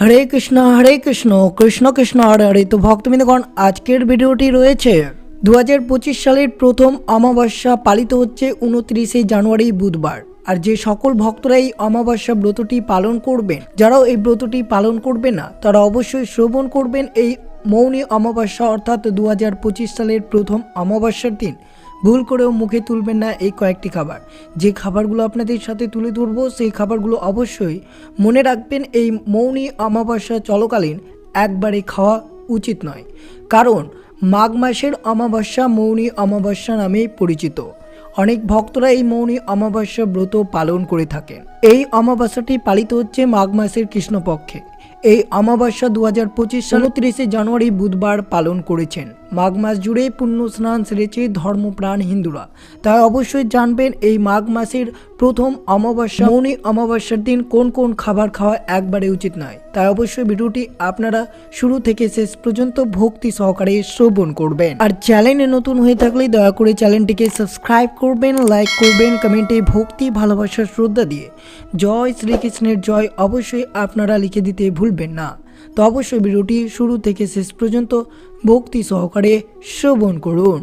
হরে কৃষ্ণ হরে কৃষ্ণ কৃষ্ণ কৃষ্ণ, হরে হরে। তো ভক্তবৃন্দগণ আজকের ভিডিওটি রয়েছে। দু পঁচিশ সালের প্রথম অমাবস্যা পালিত হচ্ছে উনত্রিশে জানুয়ারি বুধবার। আর যে সকল ভক্তরা এই অমাবস্যা ব্রতটি পালন করবেন, যারাও এই ব্রতটি পালন করবে না, তারা অবশ্যই শ্রবণ করবেন এই মৌনী অমাবস্যা, অর্থাৎ দু হাজার পঁচিশ সালের প্রথম অমাবস্যার দিন। ভুল করেও মুখে তুলবেন না এই কয়েকটি খাবার। যে খাবারগুলো আপনাদের সাথে তুলে ধরবো, সেই খাবারগুলো অবশ্যই মনে রাখবেন, এই মৌনী অমাবস্যা চলকালীন একবারে খাওয়া উচিত নয়। কারণ মাঘ মাসের অমাবস্যা মৌনী অমাবস্যা নামেই পরিচিত। অনেক ভক্তরা এই মৌনী অমাবস্যা ব্রত পালন করে থাকেন। এই অমাবস্যাটি পালিত হচ্ছে মাঘ মাসের কৃষ্ণপক্ষে। এই অমাবস্যা দু হাজার পঁচিশ সাল জানুয়ারি বুধবার পালন করেছেন। মাঘ মাস জুড়ে পুণ্য স্নান সেরেছে ধর্মপ্রাণ হিন্দুরা। তাই অবশ্যই জানবেন এই মাঘ মাসের প্রথম অমাবস্যা। মৌনী অমাবস্যার দিন কোন কোন খাবার খাওয়া একবারে উচিত নয়। তাই অবশ্যই ভিডিওটি আপনারা শুরু থেকে শেষ পর্যন্ত ভক্তি সহকারে শ্রবণ করবেন। আর চ্যানেলে নতুন হয়ে থাকলে দয়া করে চ্যানেলটিকে সাবস্ক্রাইব করবেন, লাইক করবেন, কমেন্টে ভক্তি ভালোবাসা শ্রদ্ধা দিয়ে। জয় শ্রীকৃষ্ণের জয় অবশ্যই আপনারা লিখে দিতে ভুলবেন না। তো অবশ্যই ভিডিওটি শুরু থেকে শেষ পর্যন্ত ভক্তি সহকারে শ্রবণ করুন।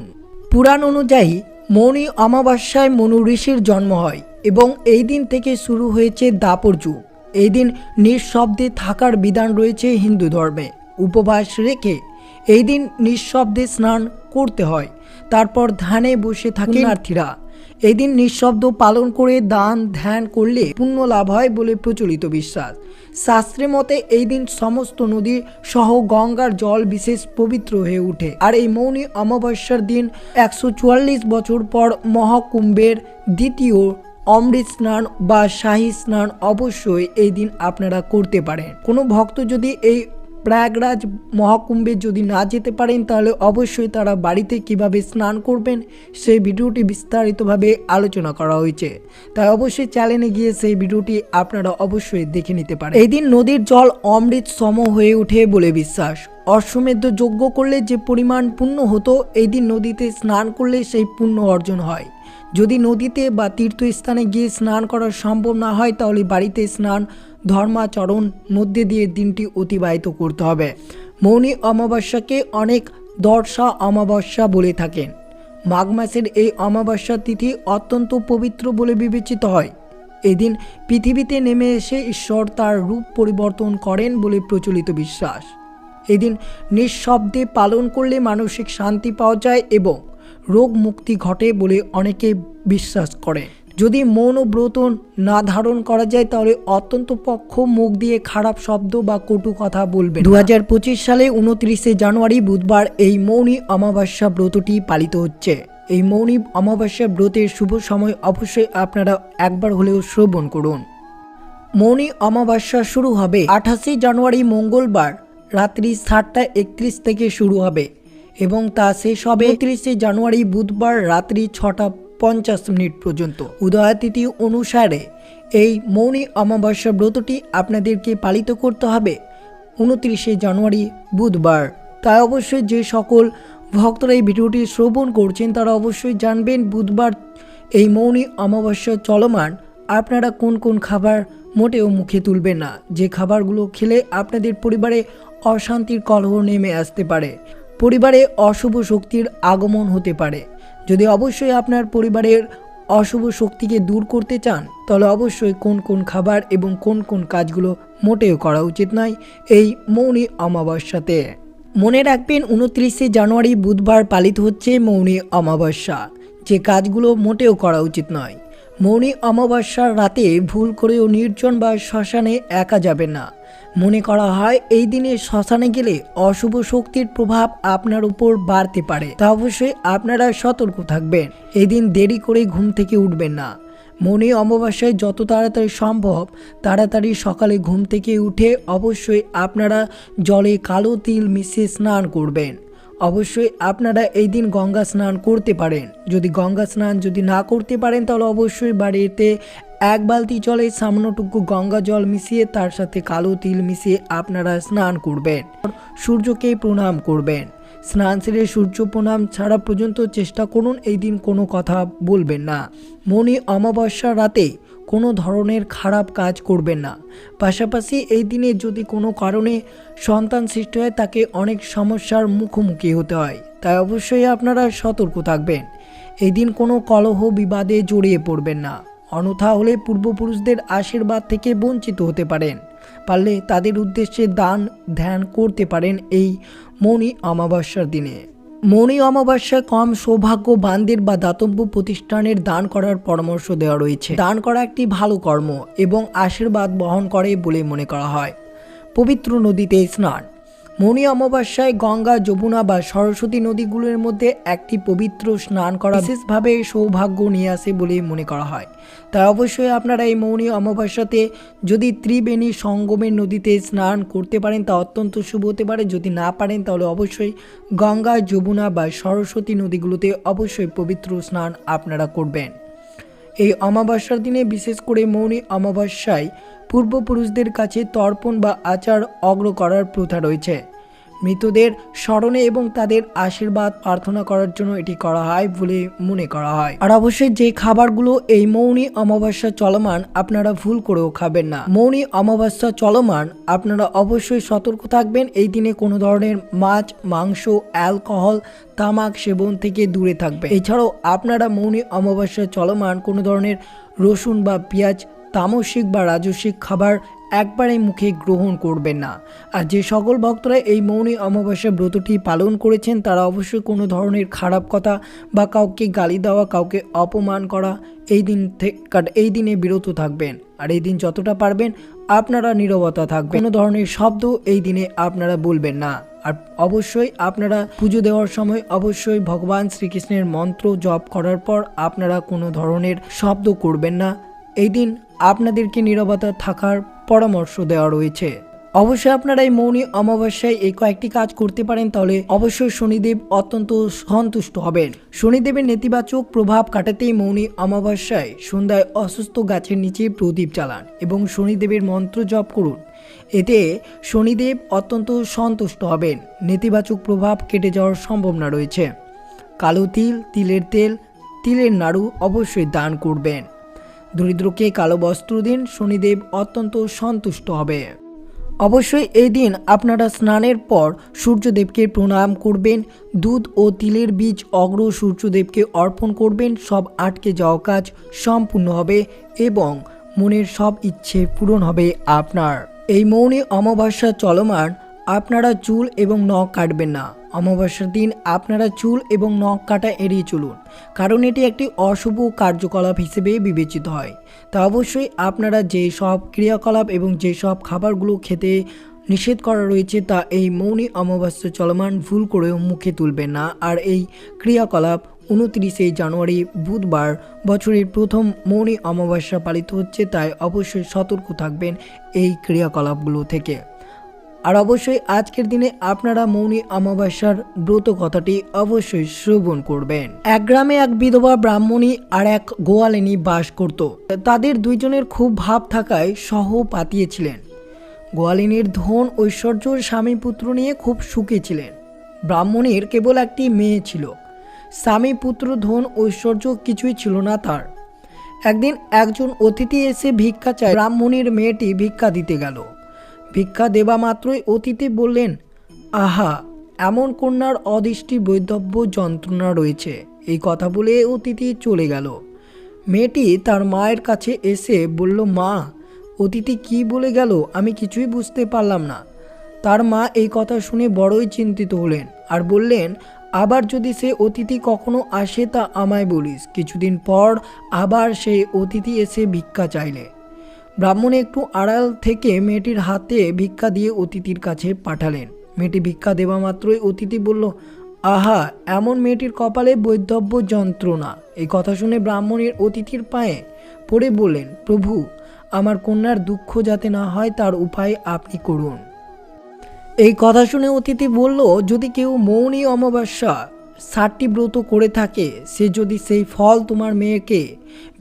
পুরাণ অনুযায়ী মৌনী অমাবস্যায় মনু ঋষির জন্ম হয় এবং এই দিন থেকে শুরু হয়েছে দাপর যুগ। এই দিন নিঃশব্দে থাকার বিধান রয়েছে হিন্দু ধর্মে। উপবাস রেখে এই দিন নিঃশব্দে স্নান করতে হয়। তারপর ধ্যানে বসে থাকেন নার্থীরা এই দিন নিঃশব্দ পালন করে দান ধ্যান করলে পুণ্য লাভ হয় বলে প্রচলিত বিশ্বাস। শাস্ত্রের মতে এই দিন সমস্ত নদী সহ গঙ্গার জল বিশেষ পবিত্র হয়ে ওঠে। আর এই মৌনী অমাবস্যার দিন একশো চুয়াল্লিশ বছর পর মহাকুম্ভের দ্বিতীয় অমৃত স্নান বা শাহী স্নান অবশ্যই এই দিন আপনারা করতে পারেন। কোনো ভক্ত যদি এই প্রয়াগরাজ মহাকুম্ভে যদি না যেতে পারেন, তাহলে অবশ্যই তারা বাড়িতে কীভাবে স্নান করবেন, সেই ভিডিওটি বিস্তারিতভাবে আলোচনা করা হয়েছে। তাই অবশ্যই চ্যানেলে গিয়ে সেই ভিডিওটি আপনারা অবশ্যই দেখে নিতে পারেন। এই দিন নদীর জল অমৃত সম হয়ে ওঠে বলে বিশ্বাস। অশ্বমেধ যজ্ঞ করলে যে পরিমাণ পুণ্য হতো এই দিন নদীতে স্নান করলে সেই পুণ্য অর্জন হয়। যদি নদীতে বা তীর্থস্থানে গিয়ে স্নান করা সম্ভব না হয়, তাহলে বাড়িতে স্নান, ধর্মাচরণ মধ্যে দিয়ে দিনটি অতিবাহিত করতে হবে। মৌনী অমাবস্যাকে অনেক দর্শা অমাবস্যা বলে থাকেন। মাঘ মাসের এই অমাবস্যা তিথি অত্যন্ত পবিত্র বলে বিবেচিত হয়। এদিন পৃথিবীতে নেমে এসে ঈশ্বর তার রূপ পরিবর্তন করেন বলে প্রচলিত বিশ্বাস। এদিন নিঃশব্দে পালন করলে মানসিক শান্তি পাওয়া যায় এবং রোগ মুক্তি ঘটে বলে অনেকে বিশ্বাস করে। যদি মৌন ব্রত না ধারণ করা যায়, তাহলে অত্যন্ত পক্ষ মুখ দিয়ে খারাপ শব্দ বা কটু কথা বলবে দু হাজার পঁচিশ সালে উনত্রিশে জানুয়ারি বুধবার এই মৌনী অমাবস্যা ব্রতটি পালিত হচ্ছে। এই মৌনী অমাবস্যা ব্রতের শুভ সময় অবশ্যই আপনারা একবার হলেও শ্রবণ করুন। মৌনী অমাবস্যা শুরু হবে আঠাশে জানুয়ারি মঙ্গলবার, রাত্রি সাতটা একত্রিশ থেকে শুরু হবে। এবং তা শেষ হবে একত্রিশে জানুয়ারি বুধবার রাত্রি ছটা পঞ্চাশ মিনিট পর্যন্ত। উদয়াতিথি অনুসারে এই মৌনী অমাবস্যা ব্রতটি আপনাদেরকে পালিত করতে হবে উনত্রিশে জানুয়ারি বুধবার। তাই অবশ্যই যে সকল ভক্তরা এই ভিডিওটি শ্রবণ করছেন তারা অবশ্যই জানবেন বুধবার এই মৌনী অমাবস্যা চলমান। আপনারা কোন কোন খাবার মোটেও মুখে তুলবেন না। যে খাবারগুলো খেলে আপনাদের পরিবারে অশান্তির কলহ নেমে আসতে পারে। পরিবারে অশুভ শক্তির আগমন হতে পারে। যদি অবশ্যই আপনার পরিবারের অশুভ শক্তিকে দূর করতে চান, তাহলে অবশ্যই কোন কোন খাবার এবং কোন কোন কাজগুলো মোটেও করা উচিত নয় এই মৌনী অমাবস্যাতে মনে রাখবেন, উনত্রিশে জানুয়ারি বুধবার পালিত হচ্ছে মৌনী অমাবস্যা। যে কাজগুলো মোটেও করা উচিত নয়। মৌনী অমাবস্যার রাতে ভুল করেও নির্জন বা শ্মশানে একা যাবেন না। মনে করা হয়, এই দিনে শ্মশানে গেলে অশুভ শক্তির প্রভাব আপনার উপর বাড়তে পারে। তা অবশ্যই আপনারা সতর্ক থাকবেন। এই দিন দেরি করে ঘুম থেকে উঠবেন না। মনে অমাবস্যায় যত তাড়াতাড়ি সম্ভব তাড়াতাড়ি সকালে ঘুম থেকে উঠে অবশ্যই আপনারা জলে কালো তিল মিশিয়ে স্নান করবেন। অবশ্যই আপনারা এই দিন গঙ্গা স্নান করতে পারেন। যদি গঙ্গা স্নান যদি না করতে পারেন, তাহলে অবশ্যই বাড়িতে এক বালতি জলে সামান্যটুকু গঙ্গা জল মিশিয়ে, তার সাথে কালো তিল মিশিয়ে আপনারা স্নান করবেন। সূর্যকে প্রণাম করবেন। স্নান সেরে সূর্য প্রণাম ছাড়া পর্যন্ত চেষ্টা করুন, এই দিন কোনো কথা বলবেন না। মনি অমাবস্যা রাতে কোনো ধরনের খারাপ কাজ করবেন না। পাশাপাশি এই দিনে যদি কোনো কারণে সন্তান সৃষ্টি হয়, তাকে অনেক সমস্যার মুখোমুখি হতে হয়। তাই অবশ্যই আপনারা সতর্ক থাকবেন। এই দিন কোনো কলহ বিবাদে জড়িয়ে পড়বেন না। অনথা হলে পূর্বপুরুষদের আশীর্বাদ থেকে বঞ্চিত হতে পারেন। পারলে তাদের উদ্দেশ্যে দান ধ্যান করতে পারেন এই মৌনী অমাবস্যার দিনে। মৌনী অমাবস্যায় কম সৌভাগ্য সৌভাগ্যবানদের বা দাতব্য প্রতিষ্ঠানের দান করার পরামর্শ দেওয়া রয়েছে। দান করা একটি ভালো কর্ম এবং আশীর্বাদ বহন করে বলে মনে করা হয়। পবিত্র নদীতে স্নান। মৌনী অমাবস্যায় গঙ্গা, যমুনা বা সরস্বতী নদীগুলোর মধ্যে একটি পবিত্র স্নান করা বিশেষভাবে সৌভাগ্য নিয়ে আসে বলে মনে করা হয়। তাই অবশ্যই আপনারা এই মৌনী অমাবস্যাতে যদি ত্রিবেণী সঙ্গমের নদীতে স্নান করতে পারেন, তা অত্যন্ত শুভ হতে পারে। যদি না পারেন, তাহলে অবশ্যই গঙ্গা, যমুনা বা সরস্বতী নদীগুলোতে অবশ্যই পবিত্র স্নান আপনারা করবেন। এই অমাবস্যার দিনে বিশেষ করে মৌনী অমাবস্যায় পূর্বপুরুষদের কাছে তর্পণ বা আচার অগ্র করার প্রথা রয়েছে। মৃতদের স্মরণে এবং তাদের আশীর্বাদ প্রার্থনা করার জন্য এটি করা হয় বলে মনে করা হয়। আর অবশ্যই যে খাবারগুলো এই মৌনী অমাবস্যা চলমান আপনারা ভুল করেও খাবেন না। মৌনী অমাবস্যা চলমান, আপনারা অবশ্যই সতর্ক থাকবেন। এই দিনে কোনো ধরনের মাছ, মাংস, অ্যালকোহল, তামাক সেবন থেকে দূরে থাকবে। এছাড়াও আপনারা মৌনী অমাবস্যা চলমান, কোনো ধরনের রসুন বা পেঁয়াজ তামসিক বা রাজস্বিক খাবার একবারে মুখে গ্রহণ করবেন না। আর যে সকল ভক্তরা এই মৌনী অমাবস্যা ব্রতটি পালন করেছেন, তারা অবশ্যই কোনো ধরনের খারাপ কথা বা কাউকে গালি দেওয়া, কাউকে অপমান করা এই দিন থেকে এই দিনে বিরত থাকবেন। আর এই দিন যতটা পারবেন, আপনারা নীরবতা থাকবেন। কোনো ধরনের শব্দ এই দিনে আপনারা বলবেন না। আর অবশ্যই আপনারা পুজো দেওয়ার সময় অবশ্যই ভগবান শ্রীকৃষ্ণের মন্ত্র জপ করার পর আপনারা কোনো ধরনের শব্দ করবেন না। এই দিন আপনাদেরকে নীরবতা থাকার পরামর্শ দেওয়া রয়েছে। অবশ্যই আপনারা এই মৌনী অমাবস্যায় এই কয়েকটি কাজ করতে পারেন, তাহলে অবশ্যই শনিদেব অত্যন্ত সন্তুষ্ট হবেন। শনিদেবের নেতিবাচক প্রভাব কাটাতেই মৌনী অমাবস্যায় সন্ধ্যায় অসুস্থ গাছের নিচে প্রদীপ চালান এবং শনিদেবের মন্ত্র জপ করুন। এতে শনিদেব অত্যন্ত সন্তুষ্ট হবেন, নেতিবাচক প্রভাব কেটে যাওয়ার সম্ভাবনা রয়েছে। কালো তিল, তিলের তেল, তিলের নাড়ু অবশ্যই দান করবেন। দরিদ্রকে কালো বস্ত্র দিন শনিদেব অত্যন্ত সন্তুষ্ট হবে। অবশ্যই এই দিন আপনারা স্নানের পর সূর্যদেবকে প্রণাম করবেন, দুধ ও তিলের বীজ অগ্র সূর্যদেবকে অর্পণ করবেন, সব আটকে যাওয়া কাজ সম্পূর্ণ হবে এবং মনের সব ইচ্ছে পূরণ হবে আপনার। এই মৌনী অমাবস্যা চলমান, আপনারা চুল এবং নখ কাটবেন না। অমাবস্যার দিন আপনারা চুল এবং নখ কাটা এড়িয়ে চলুন, কারণ এটি একটি অশুভ কার্যকলাপ হিসেবে বিবেচিত হয়। তা অবশ্যই আপনারা যে সব ক্রিয়াকলাপ এবং যে সব খাবারগুলো খেতে নিষেধ করা রয়েছে তা এই মৌনী অমাবস্যা চলমান ভুল করেও মুখে তুলবেন না। আর এই ক্রিয়াকলাপ উনত্রিশে জানুয়ারি বুধবার বছরের প্রথম মৌনী অমাবস্যা পালিত হচ্ছে, তাই অবশ্যই সতর্ক থাকবেন এই ক্রিয়াকলাপগুলো থেকে। আর অবশ্যই আজকের দিনে আপনারা মৌনী অমাবস্যার ব্রত কথাটি অবশ্যই শ্রবণ করবেন। এক গ্রামে এক বিধবা ব্রাহ্মণী আর এক গোয়ালিনী বাস করত। তাদের দুইজনের খুব ভাব থাকায় সহ পাতিয়েছিলেন। গোয়ালিনীর ধন ঐশ্বর্য স্বামী পুত্র নিয়ে খুব সুখে ছিলেন। ব্রাহ্মণীর কেবল একটি মেয়ে ছিল। স্বামী পুত্র ধন ঐশ্বর্য কিছুই ছিল না তার। একদিন একজন অতিথি এসে ভিক্ষা চায়। ব্রাহ্মণীর মেয়েটি ভিক্ষা দিতে গেল। ভিক্ষা দেবা মাত্রই অতিথি বললেন, আহা, এমন কন্যার অদৃষ্টি বৈধব্য যন্ত্রণা রয়েছে। এই কথা বলে অতিথি চলে গেল। মেয়েটি তার মায়ের কাছে এসে বলল, মা, অতিথি কি বলে গেল আমি কিছুই বুঝতে পারলাম না। তার মা এই কথা শুনে বড়ই চিন্তিত হলেন আর বললেন, আবার যদি সে অতিথি কখনো আসে তা আমায় বলিস। কিছুদিন পর আবার সেই অতিথি এসে ভিক্ষা চাইলে। ব্রাহ্মণ একটু আড়াল থেকে মেয়েটির হাতে ভিক্ষা দিয়ে অতিথির কাছে পাঠালেন। মেয়েটি ভিক্ষা দেওয়া মাত্রই অতিথি বলল, আহা, এমন মেয়েটির কপালে বৈধব্য যন্ত্রণা। এই কথা শুনে ব্রাহ্মণের অতিথির পায়ে পড়ে বললেন, প্রভু, আমার কন্যার দুঃখ যাতে না হয় তার উপায় আপনি করুন। এই কথা শুনে অতিথি বলল, যদি কেউ মৌনী অমাবস্যা ষাটটি ব্রত করে থাকে, সে যদি সেই ফল তোমার মেয়েকে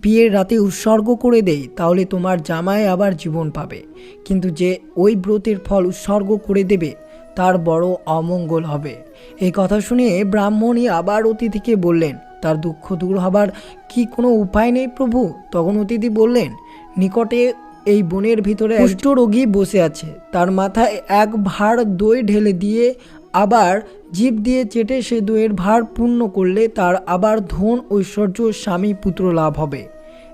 বিয়ের রাতে উৎসর্গ করে দেয়, তাহলে তোমার জামাই আবার জীবন পাবে। কিন্তু যে ওই ব্রতের ফল উৎসর্গ করে দেবে, তার বড় অমঙ্গল হবে। এই কথা শুনে ব্রাহ্মণী আবার অতিথিকে বললেন, তার দুঃখ দূর হবার কি কোনো উপায় নেই প্রভু? তখন অতিথি বললেন, নিকটে এই বনের ভিতরে রোগী বসে আছে। তার মাথায় এক ভাঁড় দই ঢেলে দিয়ে আবার জীব দিয়ে চেটে সে দইয়ের ভার পূর্ণ করলে তার আবার ধন, ঐশ্বর্য, স্বামী, পুত্র লাভ হবে।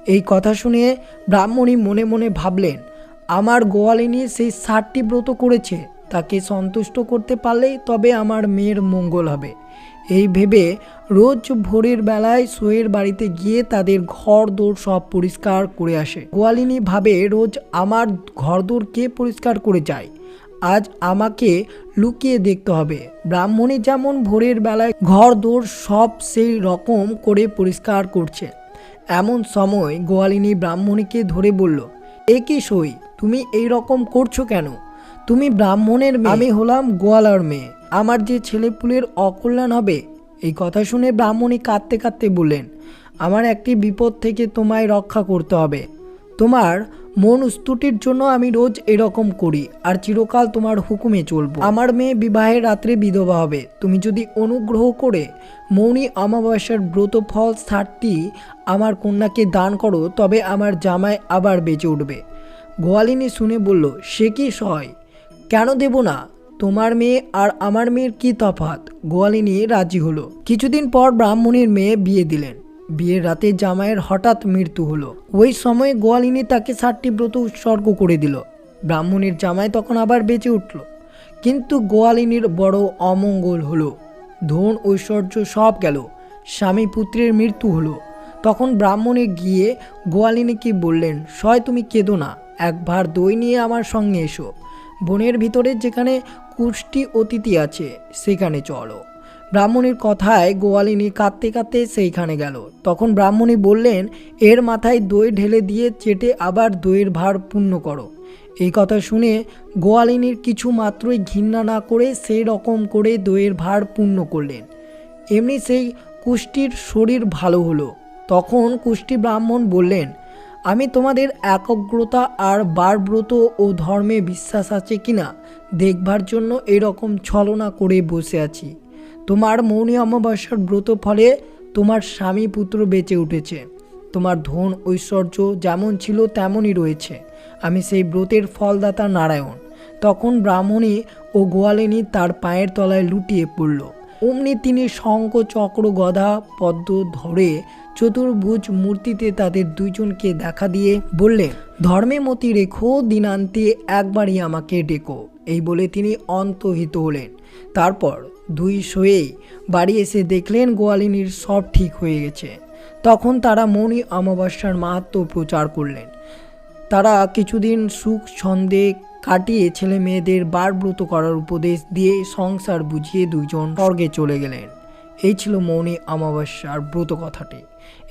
এই কথা শুনে ব্রাহ্মণী মনে মনে ভাবলেন, আমার গোয়ালিনী সেই ষাটটি ব্রত করেছে, তাকে সন্তুষ্ট করতে পারলেই তবে আমার মেয়ের মঙ্গল হবে। এই ভেবে রোজ ভোরের বেলায় সোয়ের বাড়িতে গিয়ে তাদের ঘর দৌড় সব পরিষ্কার করে আসে। গোয়ালিনী ভাবে রোজ আমার ঘর দৌড় কে পরিষ্কার করে যায়? আজ আমাকে লুকিয়ে দেখতে হবে। ব্রাহ্মণী যেমন ভোরের বেলায় ঘর দৌড় সব সেই রকম করে পরিষ্কার করছে, এমন সময় গোয়ালিনী ব্রাহ্মণীকে ধরে বলল, এ কি সই? তুমি এই রকম করছ কেন? তুমি ব্রাহ্মণের আমি হলাম গোয়ালার মেয়ে। আমার যে ছেলেপুলের অকল্যাণ হবে? এই কথা শুনে ব্রাহ্মণী কাঁদতে কাঁদতে বললেন, আমার একটি বিপদ থেকে তোমায় রক্ষা করতে হবে। তোমার মন স্তুতির জন্য আমি রোজ এরকম করি, আর চিরকাল তোমার হুকুমে চলবো। আমার মেয়ে বিবাহের রাত্রে বিধবা হবে। তুমি যদি অনুগ্রহ করে মৌনী অমাবস্যার ব্রত ফল ষাটটি আমার কন্যাকে দান করো, তবে আমার জামাই আবার বেঁচে উঠবে। গোয়ালিনী শুনে বলল, সে কি সয়? কেন দেব না? তোমার মেয়ে আর আমার মেয়ের কি তফাৎ? গোয়ালিনী রাজি হলো। কিছুদিন পর ব্রাহ্মণীর মেয়ে বিয়ে দিলেন। বিয়ের রাতে জামাইয়ের হঠাৎ মৃত্যু হলো। ওই সময়ে গোয়ালিনী তাকে সাতটি ব্রত উৎসর্গ করে দিল। ব্রাহ্মণের জামাই তখন আবার বেঁচে উঠল। কিন্তু গোয়ালিনীর বড় অমঙ্গল হলো। ধন, ঐশ্বর্য সব গেল। স্বামী পুত্রের মৃত্যু হলো। তখন ব্রাহ্মণে গিয়ে গোয়ালিনীকে বললেন, সয়, তুমি কেঁদো না। একবার দই নিয়ে আমার সঙ্গে এসো। বনের ভিতরে যেখানে কুষ্টি অতিথি আছে, সেখানে চলো। ব্রাহ্মণীর কথায় গোয়ালিনী কাঁদতে কাঁদতে সেইখানে গেল। তখন ব্রাহ্মণী বললেন, এর মাথায় দই ঢেলে দিয়ে চেটে আবার দইয়ের ভার পূর্ণ করো। এই কথা শুনে গোয়ালিনীর কিছু মাত্রই ঘৃণা না করে সেই রকম করে দইয়ের ভার পূর্ণ করলেন। এমনি সেই কুষ্টির শরীর ভালো হলো। তখন কুষ্টি ব্রাহ্মণ বললেন, আমি তোমাদের একগ্রতা আর বারব্রত ও ধর্মে বিশ্বাস আছে কিনা? দেখবার জন্য এরকম ছলনা করে বসে আছি। তোমার মৌনী অমাবস্যার ব্রত ফলে তোমার স্বামী পুত্র বেঁচে উঠেছে। তোমার ধন ঐশ্বর্য যেমন ছিল তেমনই রয়েছে। আমি সেই ব্রতের ফলদাতা নারায়ণ। তখন ব্রাহ্মণী ও গোয়ালিনী তার পায়ের তলায় লুটিয়ে পড়ল। অমনি তিনি শঙ্খ, চক্র, গদা, পদ্ম ধরে চতুর্ভুজ মূর্তিতে তাদের দুইজনকে দেখা দিয়ে বললেন, ধর্মে মতি রেখো, দিনান্তে একবারই আমাকে ডেকো। এই বলে তিনি অন্তহিত হলেন। তারপর দুই শোয়ে বাড়ি এসে দেখলেন গোয়ালিনীর সব ঠিক হয়ে গেছে। তখন তারা মণি অমাবস্যার মাহাত্ম প্রচার করলেন। তারা কিছুদিন সুখ ছন্দে কাটিয়ে ছেলে মেয়েদের বারব্রত করার উপদেশ দিয়ে সংসার বুঝিয়ে দুজন স্বর্গে চলে গেলেন। এই ছিল মৌনী অমাবস্যার ব্রত কথাটি।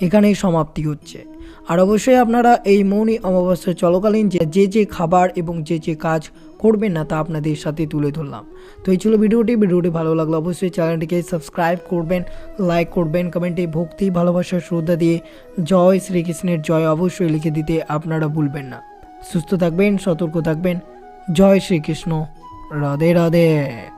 এখানেই সমাপ্তি হচ্ছে। আর অবশ্যই আপনারা এই মৌনী অমাবস্যা চলকালীন যে যে খাবার এবং যে যে কাজ করবেন না তা আপনাদের সাথে তুলে ধরলাম। তো এই ছিল ভিডিওটি। ভিডিওটি ভালো লাগল অবশ্যই চ্যানেলটিকে সাবস্ক্রাইব করবেন, লাইক করবেন, কমেন্টে ভক্তি, ভালোবাসা, শ্রদ্ধা দিয়ে জয় শ্রীকৃষ্ণের জয় অবশ্যই লিখে দিতে আপনারা ভুলবেন না। সুস্থ থাকবেন, সতর্ক থাকবেন। জয় শ্রীকৃষ্ণ। রাধে রাধে।